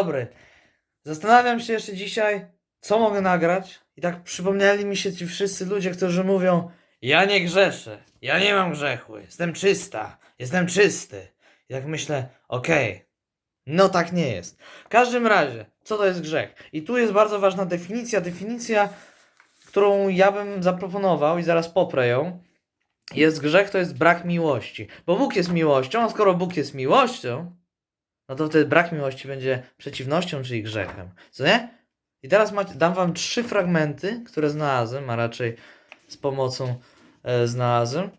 Dobry. Zastanawiam się jeszcze dzisiaj, co mogę nagrać. I tak przypomnieli mi się ci wszyscy ludzie, którzy mówią: Ja nie grzeszę, ja nie mam grzechu, jestem czysta, jestem czysty. I tak myślę: Okej, no tak nie jest. W każdym razie, co to jest grzech? I tu jest bardzo ważna definicja. Definicja, którą ja bym zaproponował i zaraz poprę ją. Jest grzech, to jest brak miłości. Bo Bóg jest miłością, a skoro Bóg jest miłością, no to wtedy brak miłości będzie przeciwnością, czyli grzechem. Co nie? I teraz macie, dam wam trzy fragmenty, które znalazłem, a raczej z pomocą e, znalazłem.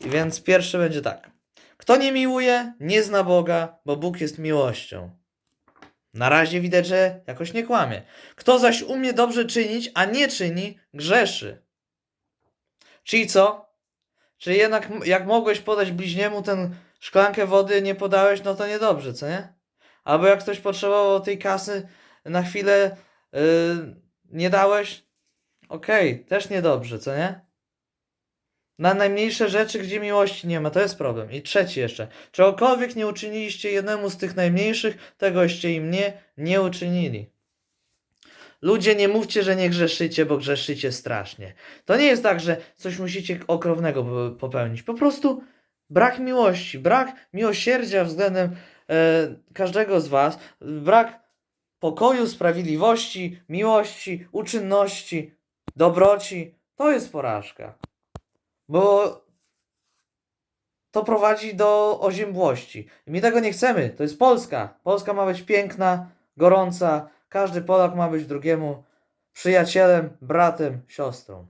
I więc pierwszy będzie tak. Kto nie miłuje, nie zna Boga, bo Bóg jest miłością. Na razie widać, że jakoś nie kłamie. Kto zaś umie dobrze czynić, a nie czyni, grzeszy. Czyli co? Czy jednak jak mogłeś podać bliźniemu tę szklankę wody, nie podałeś, no to niedobrze, co nie? Albo jak ktoś potrzebował tej kasy na chwilę, yy, nie dałeś, okej, też niedobrze, co nie? Na najmniejsze rzeczy, gdzie miłości nie ma, to jest problem. I trzeci jeszcze. Czegokolwiek nie uczyniliście jednemu z tych najmniejszych, tegoście im nie, nie uczynili. Ludzie, nie mówcie, że nie grzeszycie, bo grzeszycie strasznie. To nie jest tak, że coś musicie okropnego po- popełnić. Po prostu brak miłości, brak miłosierdzia względem każdego z Was, brak pokoju, sprawiedliwości, miłości, uczynności, dobroci. To jest porażka. Bo to prowadzi do oziębłości. I my tego nie chcemy. To jest Polska. Polska ma być piękna, gorąca. Każdy Polak ma być drugiemu przyjacielem, bratem, siostrą.